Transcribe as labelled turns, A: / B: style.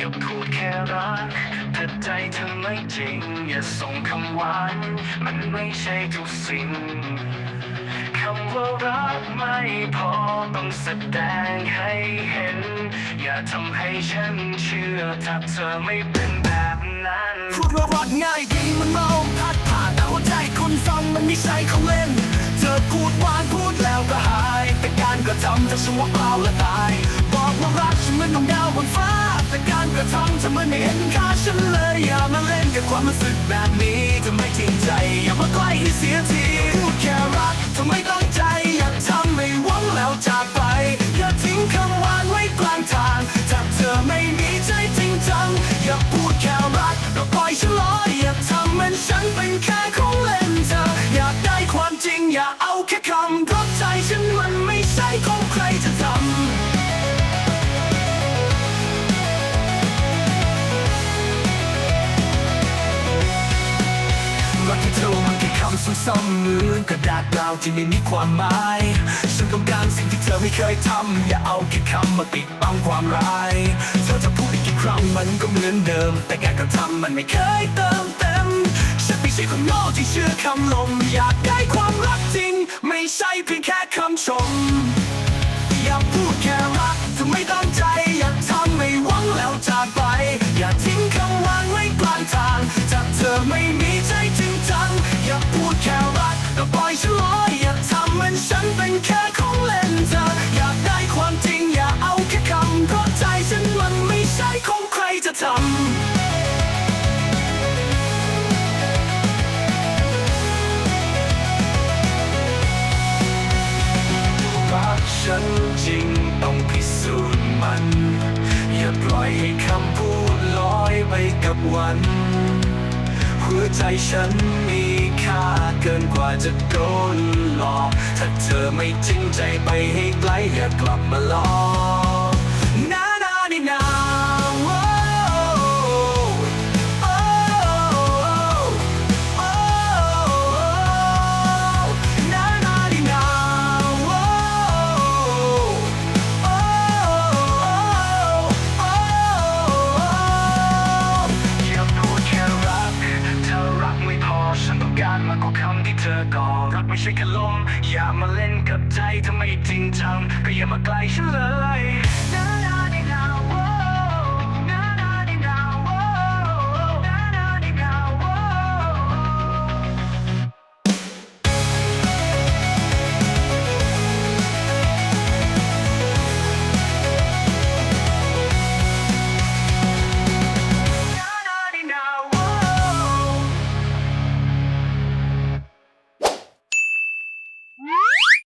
A: อย่าพูดแค่รักถ้าใจเธอไม่จริง อย่าส่งคำหวาน มันไม่ใช่ทุกสิ่งคำว่ารักไม่พอต้องแสดงให้เห็น อย่าทำให้ฉันเชื่อถ้าเธอไม่เป็นแบบนั้น
B: พูดว่ารักง่ายดีมันเมาพัดผ่านแต่หัวใจคนฟังมันไม่ใช่ของเล่น เธอพูดหวานพูดแล้วก็หาย แต่การกระทำจะสวมเปล่าและตาย บอกว่ารักฉันเหมือนดวงดาวบนฟ้า ระทำเธอมันไม่เห็นค่าฉันเลยอย่ามาเล่นกับความรู้สึกแบบนี้เธอไม่จริงใจอย่ามาใกล้ให้เสียทีพูดแค่รักเธอไมตั้งใจอย่าทำไม่หวังแล้วจากไปอย่าทิ้งคำหวานไว้กลางทางถ้าเธอไม่มีใจจริงจังอย่าพูดแค่รักก็ปล่อยฉันลอยอย่าทำเหมือนฉันเป็นแค่ของเล่นเธออยากได้ความจริงอย่าเอาแค่คำเพราะใจฉัน รักที่เธอมันแค่คำซ้ำๆเหมือนกระดาษเปล่าที่ไม่มีความหมาย ฉันต้องการสิ่งที่เธอไม่เคยทำ อย่าเอาแค่คำมาปิดบังความร้าย เธอจะพูดอีกกี่ครั้งมันก็เหมือนเดิม แต่การกระทำมันไม่เคยเติมเต็ม ฉันไม่ใช่คนโง่ที่เชื่อคำลม อยากได้ความรักจริง ไม่ใช่เพียง อย่าปให้คำพู
A: ดลอยไปกับวัน หัวใจฉันมีค่าเกินกว่าจะโดนหลอก ถ้าเธอไม่จริงใจไปให้ไกลอย่ากลับมาหลอกานต้องมากกว่าคำที่เธอก่อรักไม่ใช่แค่ลมอย่ามาเล่นกับใจถ้าไม่จริงจังก็อย่ามาใกล้ฉันเลย